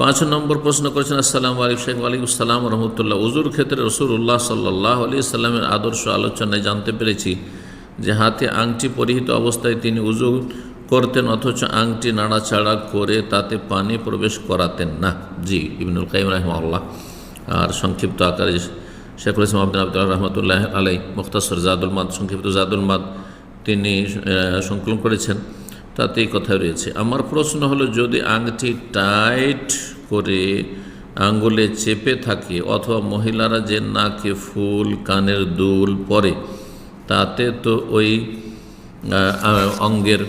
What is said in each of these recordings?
পাঁচ নম্বর প্রশ্ন করেছেন, আসসালামু আলাইকুম শেখ আলাইকুম সালাম রহমতুল্লাহ। উজুর ক্ষেত্রে রসুল্লাহ সাল্লাহ আলি সাল্লামের আদর্শ আলোচনায় জানতে পেরেছি যে হাতে আংটি পরিহিত অবস্থায় তিনি উজু করতেন, অথচ আংটি নাড়াচাড়া করে তাতে পানি প্রবেশ করাতেন না। জি, ইবনুল কাইম রহমাল্লাহ আর সংক্ষিপ্ত আকারে শেখুল ইসলাম আব্দুল আব্দুল্লাহ রহমতুল্লাহ আলাই মুখতাসর জাদুল মাদ, সংক্ষিপ্ত জাদুল মাদ তিনি সংকলন করেছেন। তাতে এই কথা রয়েছে। আমার প্রশ্ন হলো, যদি আংটি টাইট করে আঙ্গুলে চেপে থাকে অথবা মহিলারা যে নাকে ফুল, কানের দুল পরে, তাতে তো ওই অঙ্গের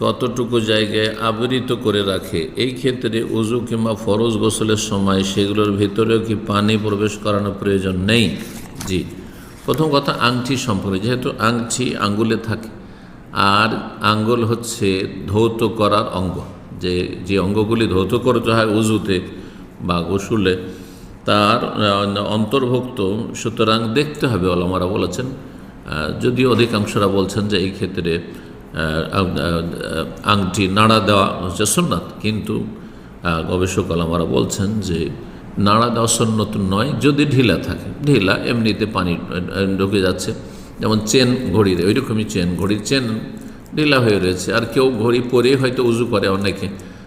কতটুকু জায়গায় আবৃত করে রাখে? এই ক্ষেত্রে উজু কিংবা ফরজ গোসলের সময় সেগুলোর ভিতরেও কি পানি প্রবেশ করানোর প্রয়োজন নেই? জি। প্রথম কথা, আংটি সম্পর্কে। যেহেতু আংটি আঙ্গুলে থাকে আর আঙ্গুল হচ্ছে ধৌত করার অঙ্গ। যে যে অঙ্গগুলি ধৌত করতে হয় উজুতে বা গোসুলে, তার অন্তর্ভুক্ত। সুতরাং দেখতে হবে, ওলামারা বলেছেন যদিও অধিকাংশরা বলছেন যে এই ক্ষেত্রে আংটি নাড়া দেওয়া হচ্ছে সুন্নাত, কিন্তু গবেষক ওলামারা বলছেন যে নাড়া দেওয়া সন্ন্যত নয়, যদি ঢিলা থাকে। ঢিলা এমনিতে পানি ঢুকে যাচ্ছে। যেমন চেন ঘড়ির ওই রকমই চেন, ঘড়ির চেন ঢিলা হয়ে রয়েছে। আর কেউ ঘড়ি পরে হয়তো উজু করে অনেকে।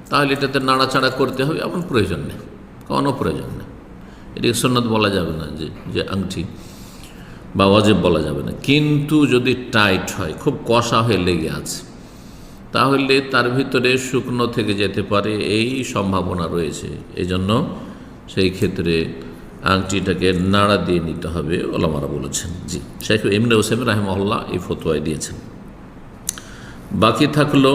তাহলে এটাতে নাড়াচাড়া করতে হবে, এমন প্রয়োজন নেই, কোনো প্রয়োজন নেই। এটিকে সন্ন্যত বলা যাবে না যে যে আংটি বা অজেব বলা যাবে না। কিন্তু যদি টাইট হয়, খুব কষা হয়ে লেগে আছে, তাহলে তার ভিতরে শুকনো থেকে যেতে পারে, এই সম্ভাবনা রয়েছে। এই জন্য সেই ক্ষেত্রে আংটিটাকে নাড়া দিয়ে নিতে হবে, ওলামারা বলেছেন। জি শেখ ইমনে হোসেন রাহেমহল্লা এই ফতোয়ায় দিয়েছেন। বাকি থাকল,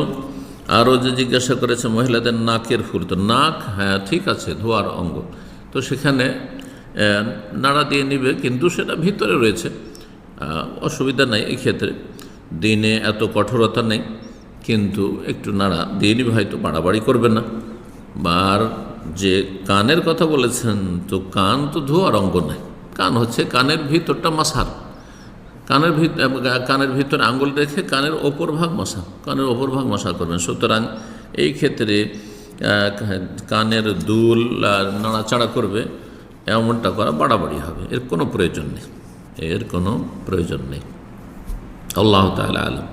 আরও যে জিজ্ঞাসা করেছে মহিলাদের নাকের ফুল তো নাক হ্যাঁ ঠিক আছে, ধোয়ার অঙ্গ। তো সেখানে নাড়া দিয়ে নিবে, কিন্তু সেটা ভিতরে রয়েছে। অসুবিধা নাই এই ক্ষেত্রে। দিনে এত কঠোরতা নেই, কিন্তু একটু নাড়া দিয়ে নিবে, হয়তো বাড়াবাড়ি করবে না। বা আর যে কানের কথা বলেছেন, তো কান তো ধোয়ার অঙ্গ নয় কান হচ্ছে কানের ভিতরটা মাসার কানের ভিত কানের ভিতরে আঙ্গুল রেখে কানের ওপর ভাগ মশা কানের ওপর ভাগ মশা করবেন। সুতরাং এই ক্ষেত্রে কানের দুল আর নাড়াচাড়া করবে, এমনটা করা বাড়াবাড়ি হবে। এর কোনো প্রয়োজন নেই। এর কোনো প্রয়োজন নেই। আল্লাহ তাআলা আলম।